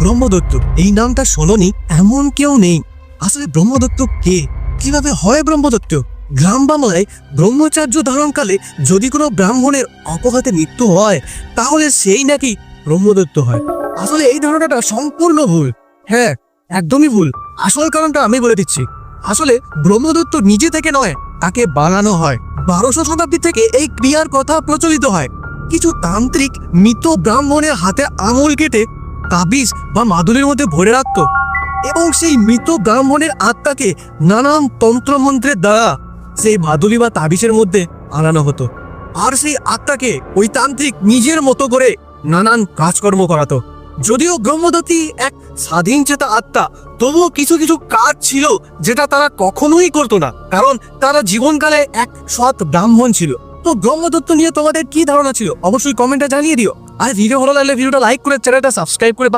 ব্রহ্মদত্ত, এই নামটা শোনোনি, এমন কেউ নেই। আসলে ব্রহ্মদত্ত কে? কীভাবে হয় ব্রহ্মদত্ত? গ্রাম বাংলায় ব্রহ্মচার্য ধারণকালে যদি কোনো ব্রাহ্মণের অপঘাতে মৃত্যু হয়, তাহলে সেই নাকি ব্রহ্মদত্ত হয়। আসলে এই ধারণাটা সম্পূর্ণ ভুল। হ্যাঁ একদমই ভুল। আসল কারণটা আমি বলে দিচ্ছি। আসলে ব্রহ্মদত্ত নিজে থেকে নয়, তাকে বানানো হয়। বারোশো শতাব্দী থেকে এই ক্রিয়ার কথা প্রচলিত হয়। কিছু তান্ত্রিক মৃত ব্রাহ্মণের হাতে আঙুল কেটে তাবিজ বা মাদুরের মধ্যে ভরে রাখতো এবং সেই মৃত ব্রাহ্মণের আত্মাকে নানান তন্ত্রমন্ত্রের দ্বারা সেই মাদুলি বা তাবিজের মধ্যে আনানো হতো। আর সেই আত্মাকে ওই তান্ত্রিক নিজের মতো করে নানান কাজকর্ম করাতো। যদিও ব্রহ্মদত্তী এক স্বাধীন চেতা আত্মা, তবুও কিছু কিছু কাজ ছিল যেটা তারা কখনোই করতো না, কারণ তারা জীবনকালে এক সৎ ব্রাহ্মণ ছিল। তো ব্রহ্মদত্ত নিয়ে তোমাদের কি ধারণা ছিল? অবশ্যই কমেন্টে জানিয়ে দিও। আর ভিডিও ভালো লাগলে ভিডিওটা লাইক করে চ্যানেলটা সাবস্ক্রাইব করে